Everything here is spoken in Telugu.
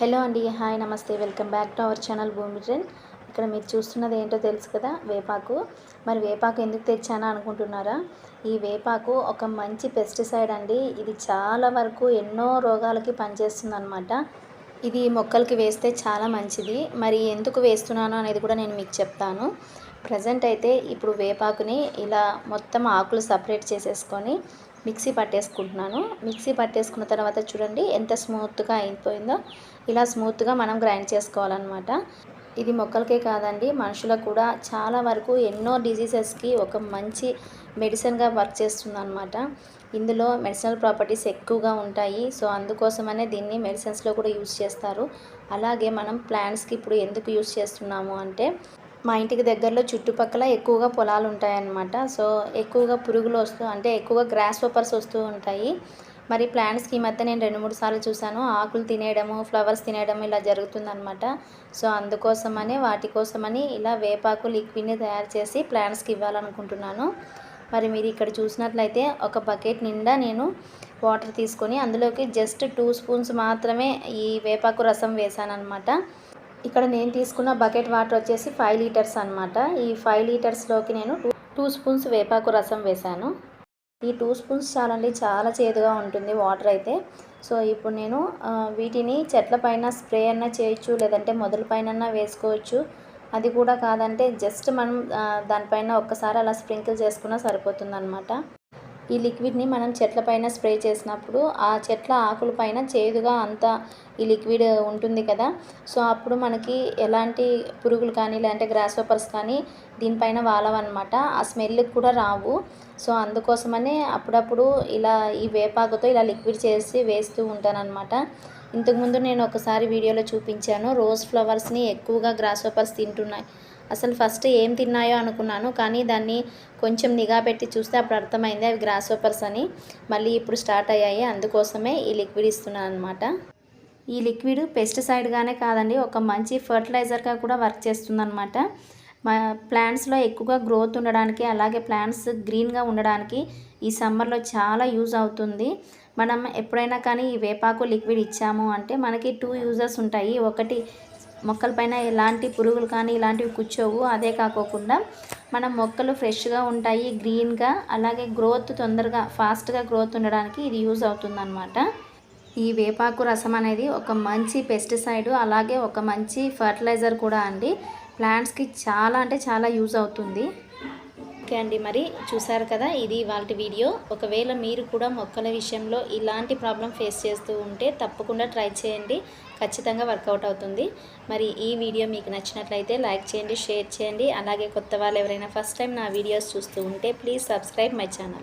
హలో అండి హాయ్ నమస్తే. Welcome back to our channel Bhoomi trend. ఇక్కడ మీరు చూస్తున్నది ఏంటో తెలుసు కదా వేపాకు. మరి వేపాకు ఎందుకు తెచ్చానా అనుకుంటున్నారా? ఈ వేపాకు ఒక మంచి పెస్టిసైడ్ అండి. ఇది చాలా వరకు ఎన్నో రోగాలకి పనిచేస్తుందన్నమాట. ఇది మొక్కలకి వేస్తే చాలా మంచిది. మరి ఎందుకు వేస్తున్నాను అనేది కూడా నేను మీకు చెప్తాను. ప్రజెంట్ అయితే ఇప్పుడు వేపాకుని ఇలా మొత్తం ఆకులు సపరేట్ చేసేసుకొని మిక్సీ పట్టేసుకుంటున్నాను. మిక్సీ పట్టేసుకున్న తర్వాత చూడండి ఎంత స్మూత్గా అయిపోయిందో. ఇలా స్మూత్గా మనం గ్రైండ్ చేసుకోవాలన్నమాట. ఇది మొక్కలకే కాదండి మనుషులకు కూడా చాలా వరకు ఎన్నో డిజీజెస్కి ఒక మంచి మెడిసిన్గా వర్క్ చేస్తుంది అనమాట ఇందులో మెడిసినల్ ప్రాపర్టీస్ ఎక్కువగా ఉంటాయి. సో అందుకోసమనే దీన్ని మెడిసిన్స్లో కూడా యూజ్ చేస్తారు. అలాగే మనం ప్లాంట్స్కి ఇప్పుడు ఎందుకు యూస్ చేస్తున్నాము అంటే మా ఇంటికి దగ్గరలో చుట్టుపక్కల ఎక్కువగా పొలాలు ఉంటాయన్నమాట. సో ఎక్కువగా పురుగులు వస్తూ అంటే ఎక్కువగా గ్రాస్ పేపర్స్ వస్తూ ఉంటాయి. మరి ప్లాంట్స్కి ఈ మధ్య నేను రెండు మూడు సార్లు చూశాను. ఆకులు తినేయడము ఫ్లవర్స్ తినేయడం ఇలా జరుగుతుందనమాట సో అందుకోసమని వాటి కోసమని ఇలా వేపాకు లిక్విడ్ని తయారు చేసి ప్లాంట్స్కి ఇవ్వాలనుకుంటున్నాను. మరి మీరు ఇక్కడ చూసినట్లయితే ఒక బకెట్ నిండా నేను వాటర్ తీసుకొని అందులోకి జస్ట్ టూ స్పూన్స్ మాత్రమే ఈ వేపాకు రసం వేసాను అనమాట ఇక్కడ నేను తీసుకున్న బకెట్ వాటర్ వచ్చేసి ఫైవ్ లీటర్స్ అనమాట ఈ ఫైవ్ లీటర్స్లోకి నేను టూ టూ స్పూన్స్ వేపాకు రసం వేశాను. ఈ టూ స్పూన్స్ చాలండి చాలా చేదుగా ఉంటుంది వాటర్ అయితే. సో ఇప్పుడు నేను వీటిని చెట్ల పైన స్ప్రే అన్నా చేయొచ్చు లేదంటే మొదల పైన వేసుకోవచ్చు. అది కూడా కాదంటే జస్ట్ మనం దానిపైన ఒక్కసారి అలా స్ప్రింకిల్ చేసుకున్నా సరిపోతుంది అనమాట ఈ లిక్విడ్ని మనం చెట్ల పైన స్ప్రే చేసినప్పుడు ఆ చెట్ల ఆకుల పైన చేదుగా అంతా ఈ లిక్విడ్ ఉంటుంది కదా. సో అప్పుడు మనకి ఎలాంటి పురుగులు కానీ లేదంటే గ్రాస్ పేపర్స్ కానీ దీనిపైన వాలవన్నమాట. ఆ స్మెల్కి కూడా రావు. సో అందుకోసమనే అప్పుడప్పుడు ఇలా ఈ వేపాకుతో ఇలా లిక్విడ్ చేసి వేస్తూ ఉంటానన్నమాట. ఇంతకుముందు నేను ఒకసారి వీడియోలో చూపించాను. రోజ్ ఫ్లవర్స్ని ఎక్కువగా గ్రాస్ పేపర్స్ తింటున్నాయి. అసలు ఫస్ట్ ఏం తిన్నాయో అనుకున్నాను కానీ దాన్ని కొంచెం నిఘా పెట్టి చూస్తే అప్పుడు అర్థమైంది అవి గ్రాస్ పేపర్స్ అని. మళ్ళీ ఇప్పుడు స్టార్ట్ అయ్యాయి. అందుకోసమే ఈ లిక్విడ్ ఇస్తున్నాను అనమాట ఈ లిక్విడ్ పెస్టిసైడ్గానే కాదండి ఒక మంచి ఫర్టిలైజర్గా కూడా వర్క్ చేస్తుందన్నమాట. మా ప్లాంట్స్లో ఎక్కువగా గ్రోత్ ఉండడానికి అలాగే ప్లాంట్స్ గ్రీన్గా ఉండడానికి ఈ సమ్మర్లో చాలా యూజ్ అవుతుంది. మనం ఎప్పుడైనా కానీ ఈ వేపాకు లిక్విడ్ ఇచ్చాము అంటే మనకి టూ యూజెస్ ఉంటాయి. ఒకటి మొక్కలపైన ఎలాంటి పురుగులు కానీ ఇలాంటివి కూర్చోవు అదే కాకోకుండా మన మొక్కలు ఫ్రెష్గా ఉంటాయి గ్రీన్గా అలాగే గ్రోత్ తొందరగా ఫాస్ట్గా గ్రోత్ ఉండడానికి ఇది యూజ్ అవుతుందన్నమాట. ఈ వేపాకు రసం అనేది ఒక మంచి పెస్టిసైడ్ అలాగే ఒక మంచి ఫర్టిలైజర్ కూడా అండి. ప్లాంట్స్కి చాలా అంటే చాలా యూజ్ అవుతుంది. ఓకే అండి మరి చూసారు కదా ఇది వాళ్ళ వీడియో. ఒకవేళ మీరు కూడా మొక్కల విషయంలో ఇలాంటి ప్రాబ్లం ఫేస్ చేస్తూ ఉంటే తప్పకుండా ట్రై చేయండి. ఖచ్చితంగా వర్కౌట్ అవుతుంది. మరి ఈ వీడియో మీకు నచ్చినట్లయితే లైక్ చేయండి షేర్ చేయండి. అలాగే కొత్త వాళ్ళు ఎవరైనా ఫస్ట్ టైం నా వీడియోస్ చూస్తూ ఉంటే ప్లీజ్ సబ్స్క్రైబ్ మై ఛానల్.